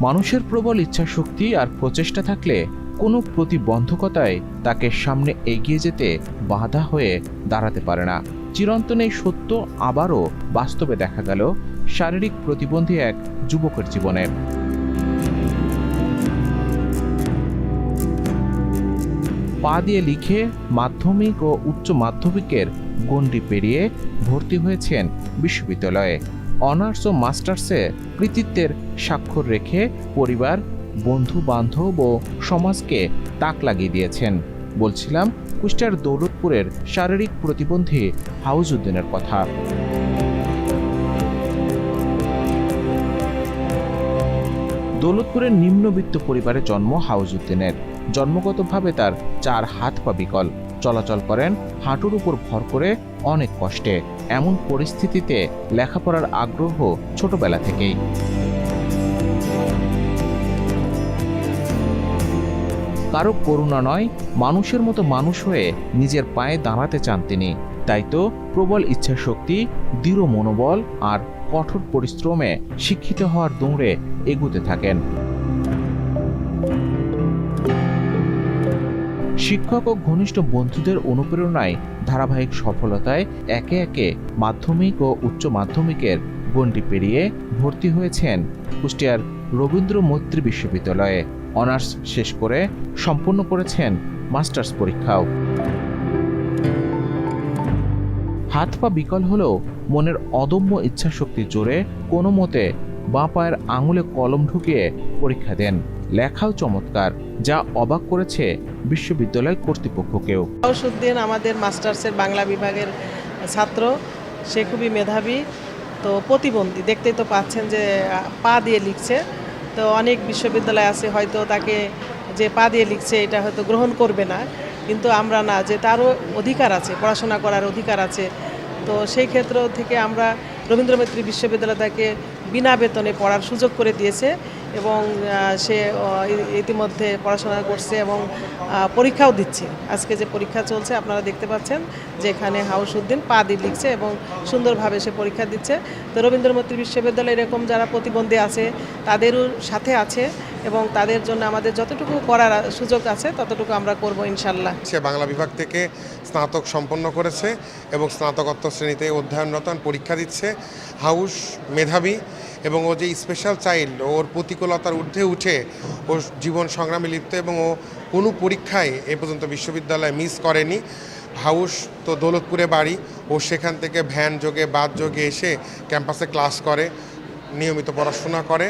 মানুষের প্রবল ইচ্ছাশক্তি আর প্রচেষ্টা থাকলে কোনো প্রতিবন্ধকতায় তাকে সামনে এগিয়ে যেতে বাধা হয়ে দাঁড়াতে পারে না। চিরন্তন এই সত্য আবারও বাস্তবে দেখা গেল শারীরিক প্রতিবন্ধী এক যুবকের জীবনে। পা দিয়ে লিখে মাধ্যমিক ও উচ্চ মাধ্যমিকের গণ্ডি পেরিয়ে ভর্তি হয়েছেন বিশ্ববিদ্যালয়ে। অনার্স ও মাস্টার্সে কৃতিত্বের স্বাক্ষর রেখে পরিবার বন্ধু বান্ধব ও সমাজকে তাক লাগিয়ে দিয়েছেন। বলছিলাম কুষ্টিয়ার দৌলতপুরের শারীরিক প্রতিবন্ধী হাউজউদ্দিনের কথা। দৌলতপুরের নিম্নবিত্ত পরিবারে জন্ম হাউজউদ্দিনের। জন্মগতভাবে তার চার হাত পা বিকল। চলাচল করেন, হাঁটুর উপর ভর করে অনেক কষ্টে। এমন পরিস্থিতিতে লেখাপড়ার আগ্রহ ছোটবেলা থেকেই। কারও করুণা নয়, মানুষের মতো মানুষ হয়ে নিজের পায়ে দাঁড়াতে চান তিনি। তাই তো প্রবল ইচ্ছাশক্তি, দৃঢ় মনোবল আর কঠোর পরিশ্রমে শিক্ষিত হওয়ার দৌড়ে এগুতে থাকেন। শিক্ষক ও ঘনিষ্ঠ বন্ধুদের অনুপ্রেরণায় ধারাবাহিক সফলতায় একে একে মাধ্যমিক ও উচ্চ মাধ্যমিকের গণ্ডি পেরিয়ে ভর্তি হয়েছেন কুষ্টিয়ার রবীন্দ্র মৈত্রী বিশ্ববিদ্যালয়ে। অনার্স শেষ করে সম্পন্ন করেছেন মাস্টার্স পরীক্ষাও। হাত পা বিকল হলেও মনের অদম্য ইচ্ছাশক্তি জোরে কোনো মতে বাঁ পায়ের আঙুলে কলম ঢুকিয়ে পরীক্ষা দেন। লেখাও চমৎকার, যা অবাক করেছে বিশ্ববিদ্যালয় কর্তৃপক্ষকেও। গৌসুদ্দিন আমাদের মাস্টার্সের বাংলা বিভাগের ছাত্র, সে খুবই মেধাবী, তো প্রতিবন্ধী। দেখতেই তো পাচ্ছেন যে, পা দিয়ে লিখছে। তো অনেক বিশ্ববিদ্যালয় আছে, হয়তো তাকে যে পা দিয়ে লিখছে, এটা হয়তো গ্রহণ করবে না। কিন্তু আমরা না, যে তারও অধিকার আছে, পড়াশোনা করার অধিকার আছে। তো সেই ক্ষেত্র থেকে আমরা রবীন্দ্র বিশ্ববিদ্যালয় তাকে বিনা বেতনে পড়ার সুযোগ করে দিয়েছে এবং সে ইতিমধ্যে পড়াশোনা করছে এবং পরীক্ষাও দিচ্ছে। আজকে যে পরীক্ষা চলছে, আপনারা দেখতে পাচ্ছেন যে এখানে হাউস উদ্দিন পা দিয়ে লিখছে এবং সুন্দরভাবে সে পরীক্ষা দিচ্ছে। তো রবীন্দ্র বিশ্ববিদ্যালয় এরকম যারা প্রতিবন্ধী আছে, তাদেরও সাথে আছে। এবং তাদের জন্য আমাদের যতটুকু করার সুযোগ আছে, ততটুকু আমরা করব ইনশাল্লাহ। সে বাংলা বিভাগ থেকে স্নাতক সম্পন্ন করেছে এবং স্নাতকোত্তর শ্রেণীতে অধ্যয়নরত পরীক্ষা দিচ্ছে। হাউস মেধাবী এবং ও যে স্পেশাল চাইল্ড ওর প্রতিকূলতার ঊর্ধ্বে উঠে ও জীবন সংগ্রামে লিপ্ত এবং ও কোনো পরীক্ষায় এ পর্যন্ত বিশ্ববিদ্যালয়ে মিস করেনি। হাউস তো দৌলতপুরে বাড়ি, ও সেখান থেকে ভ্যান যোগে বাস যোগে এসে ক্যাম্পাসে ক্লাস করে, নিয়মিত পড়াশোনা করে।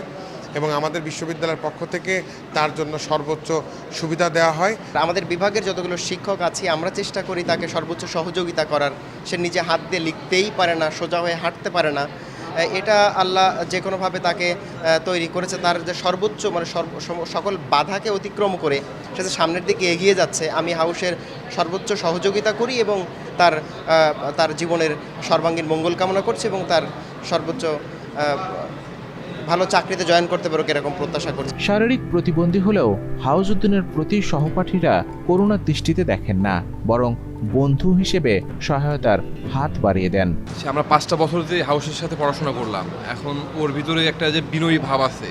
এবং আমাদের বিশ্ববিদ্যালয়ের পক্ষ থেকে তার জন্য সর্বোচ্চ সুবিধা দেওয়া হয়। আমাদের বিভাগের যতগুলো শিক্ষক আছে, আমরা চেষ্টা করি তাকে সর্বোচ্চ সহযোগিতা করার। সে নিজে হাত দিয়ে লিখতেই পারে না, সোজা হয়ে হাঁটতে পারে না। এটা আল্লাহ যে কোনোভাবে তাকে তৈরি করেছে, তার যে সর্বোচ্চ মানে সকল বাধাকে অতিক্রম করে, সে যে সামনের দিকে এগিয়ে যাচ্ছে, আমি হাউসের সর্বোচ্চ সহযোগিতা করি এবং তার তার জীবনের সর্বাঙ্গীন মঙ্গল কামনা করছি এবং তার সর্বোচ্চ ভালো চাকরিতে জয়েন করতে পারুক এরকম প্রত্যাশা করছি? শারীরিক প্রতিবন্ধী হলেও হাউজউদ্দিনের প্রতি সহপাঠীরা করুণার দৃষ্টিতে দেখেন না বরং বন্ধু হিসেবে সহায়তার হাত বাড়িয়ে দেন। সে আমরা পাঁচটা বছর যে হাউসের সাথে পড়াশোনা করলাম। এখন ওর ভিতরে একটা যে বিনয়ী ভাব আছে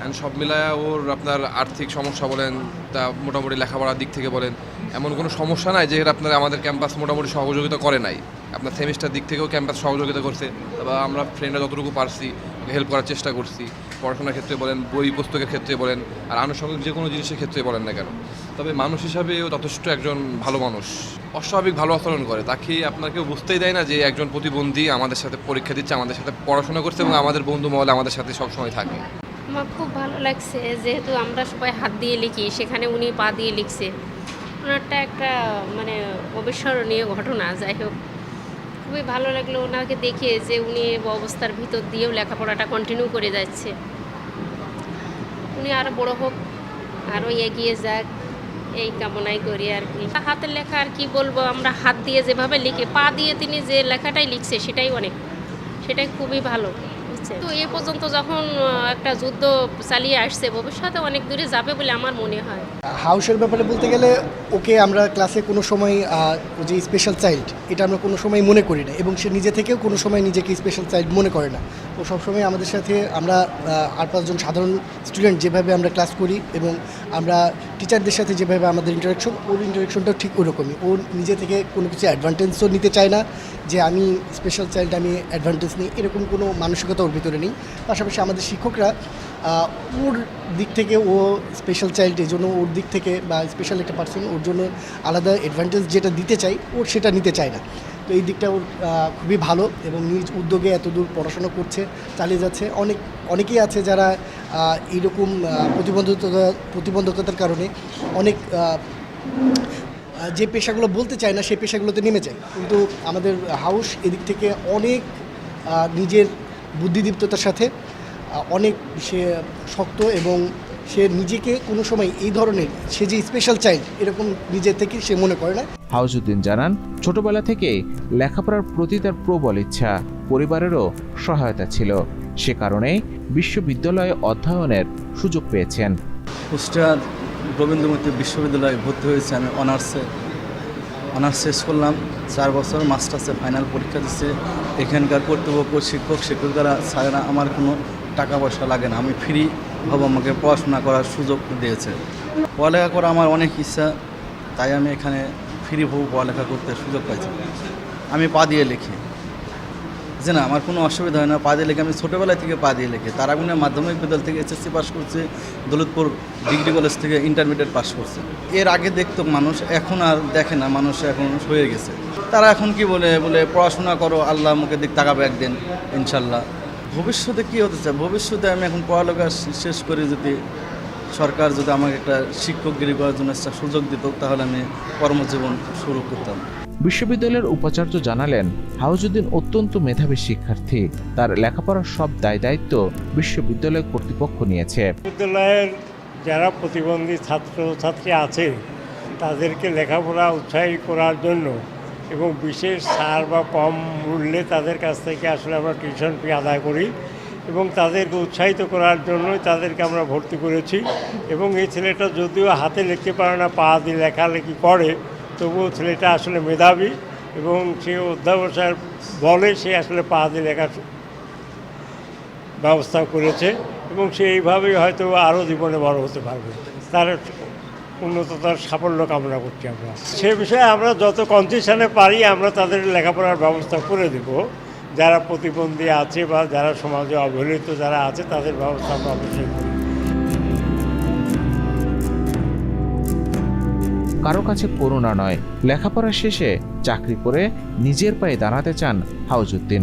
অ্যান্ড সব মিলায় ওর আপনার আর্থিক সমস্যা বলেন, তা মোটামুটি লেখাপড়ার দিক থেকে বলেন, এমন কোনো সমস্যা নাই যে আপনার আমাদের ক্যাম্পাস মোটামুটি সহযোগিতা করে নাই। আপনার সেমিস্টার দিক থেকেও ক্যাম্পাস সহযোগিতা করছে বা আমরা ফ্রেন্ডরা যতটুকু পারছি হেল্প করার চেষ্টা করছি, পড়াশোনার ক্ষেত্রে বলেন, বই পুস্তকের ক্ষেত্রে বলেন, আর আনুষঙ্গিক যে কোনো জিনিসের ক্ষেত্রে বলেন না কেন। তবে মানুষ হিসাবে ও যথেষ্ট একজন ভালো মানুষ। অস্বাভাবিক ভালো আচরণ করে, তাকে আপনাকে বুঝতেই দেয় না যে একজন প্রতিবন্ধী আমাদের সাথে পরীক্ষা দিচ্ছে, আমাদের সাথে পড়াশোনা করছে এবং আমাদের বন্ধু মহলে আমাদের সাথে সবসময় থাকে। আমার খুব ভালো লাগছে যেহেতু আমরা সবাই হাত দিয়ে লিখি, সেখানে উনি পা দিয়ে লিখছে। ওনারটা একটা মানে অবিস্মরণীয় ঘটনা, যাই হোক। খুবই ভালো লাগল ওনাকে দেখে যে উনি অবস্থার ভিতর দিয়েও লেখাপড়াটা কন্টিনিউ করে যাচ্ছে। উনি আরও বড় হোক আরও এগিয়ে যাক, এই কামনাই করি আর কি। হাতের লেখা আর কি বলব, আমরা হাত দিয়ে যেভাবে লিখি, পা দিয়ে তিনি যে লেখাটাই লিখছে, সেটাই অনেক। সেটাই খুবই ভালো। বুঝছে তো এ পর্যন্ত যখন একটা যুদ্ধ চালিয়ে আসছে ভবিষ্যতে অনেক দূরে যাবে বলে আমার মনে হয়। হাউসের ব্যাপারে বলতে গেলে ওকে আমরা ক্লাসে কোনো সময় আহ, যে স্পেশাল চাইল্ড এটা আমরা কোনো সময় মনে করি না এবং সে নিজে থেকেও কোনো সময় নিজেকে স্পেশাল চাইল্ড মনে করে না। ও ও সবসময় আমাদের সাথে আমরা আর পাঁচজন সাধারণ স্টুডেন্ট যেভাবে আমরা ক্লাস করি এবং আমরা টিচারদের সাথে যেভাবে আমাদের ইন্টারাকশন ওর ইন্টারাকশনটাও ঠিক ওরকমই। ও নিজে থেকে কোনো কিছু অ্যাডভান্টেজও নিতে চায় না যে আমি স্পেশাল চাইল্ড আমি অ্যাডভান্টেজ নিই। এরকম কোনো মানসিকতা ওর ভিতরে নেই। পাশাপাশি আমাদের শিক্ষকরা ওর দিক থেকে ও স্পেশাল চাইল্ড এই জন্য, ওর দিক থেকে বা স্পেশাল একটা পার্সন ওর জন্য আলাদা অ্যাডভান্টেজ যেটা দিতে চাই ওর সেটা নিতে চায় না। তো এই দিকটা ওর খুবই ভালো এবং নিজ উদ্যোগে এত দূর পড়াশোনা করছে, চালিয়ে যাচ্ছে। অনেক, অনেকেই আছে যারা এইরকম প্রতিবন্ধকতা, প্রতিবন্ধকতার কারণে অনেক যে পেশাগুলো বলতে চায় না সেই পেশাগুলোতে নেমে যায়। কিন্তু আমাদের হাউস এদিক থেকে অনেক নিজের বুদ্ধিদীপ্ততার সাথে অনেক সে শক্ত এবং সে নিজেকে কোনো সময় এই ধরনের সে যে স্পেশাল চাইল্ড এরকম নিজের থেকে সে মনে করে না। হাউজুদ্দিন জানান ছোটবেলা থেকে লেখাপড়ার প্রতি তার প্রবল ইচ্ছা পরিবারেরও সহায়তা ছিল। সে কারণে বিশ্ববিদ্যালয়ে অধ্যয়নের সুযোগ পেয়েছেন। কুষ্টিয়ার রবীন্দ্রমতী বিশ্ববিদ্যালয়ে ভর্তি হয়েছে আমি অনার্সে। অনার্স শেষ করলাম চার বছর মাস্টার্সে ফাইনাল পরীক্ষা দিচ্ছে। এখানকার কর্তৃপক্ষ শিক্ষক শিক্ষকরা স্যারেরা আমার কোনো টাকা পয়সা লাগে না। আমি ফ্রি ভাবে আমাকে পড়াশোনা করার সুযোগ দিয়েছে। পড়ালেখা করা আমার অনেক ইচ্ছা, তাই আমি এখানে ফ্রি ভাবে পড়ালেখা করতে সুযোগ পাইছি। আমি পা দিয়ে লিখি। যে না, আমার কোনো অসুবিধা হয় না, পা দিয়ে লেখে। আমি ছোটোবেলা থেকে পা দিয়ে লেখি। তারাগুনে মাধ্যমিক বিদ্যালয় থেকে এসএসসি পাস করছে, দৌলতপুর ডিগ্রি কলেজ থেকে ইন্টারমিডিয়েট পাস করছে। এর আগে দেখতো মানুষ, এখন আর দেখে না, মানুষ এখন হয়ে গেছে। তারা এখন কি বলে বলে, পড়াশোনা করো, আল্লাহ মুখে দিক তাকাবে একদিন, ইনশাল্লাহ। ভবিষ্যতে কী হতে চায়? ভবিষ্যতে আমি এখন পড়ালেখা শেষ করে যদি সরকার যদি আমাকে একটা শিক্ষকগিরি করার জন্য একটা সুযোগ দিত তাহলে আমি কর্মজীবন শুরু করতাম। বিশ্ববিদ্যালয়ের উপাচার্য জানালেন হাউজুদ্দিন অত্যন্ত মেধাবী শিক্ষার্থী। তার লেখাপড়ার সব দায় দায়িত্ব বিশ্ববিদ্যালয় কর্তৃপক্ষ নিয়েছে। বিদ্যালয়ের যারা প্রতিবন্ধী ছাত্র ছাত্রী আছে তাদেরকে লেখাপড়া উৎসাহী করার জন্য এবং বিশেষ সার বা কম মূল্যে তাদের কাছ থেকে আসলে আমরা টিউশন ফি আদায় করি এবং তাদেরকে উৎসাহিত করার জন্যই তাদেরকে আমরা ভর্তি করেছি এবং এই ছেলেটা যদিও হাতে লিখতে পারে না, পা দিয়ে লেখালেখি করে, তবুও ছেলেটা আসলে মেধাবী এবং সে অধ্যাবসায়ের বলে সে আসলে পা দিয়ে লেখার ব্যবস্থা করেছে এবং সে এইভাবেই হয়তো আরও জীবনে বড় হতে পারবে। তার উন্নততার সাফল্য কামনা করছি আমরা। সে বিষয়ে আমরা যত কনসেশনে পারি, আমরা তাদের লেখাপড়ার ব্যবস্থা করে দেব। যারা প্রতিবন্ধী আছে বা যারা সমাজে অবহেলিত যারা আছে, তাদের ব্যবস্থা আমরা অবশ্যই করি। কারও কাছে করুণা নয়। লেখাপড়া শেষে চাকরি করে নিজের পায়ে দাঁড়াতে চান হাউজুদ্দিন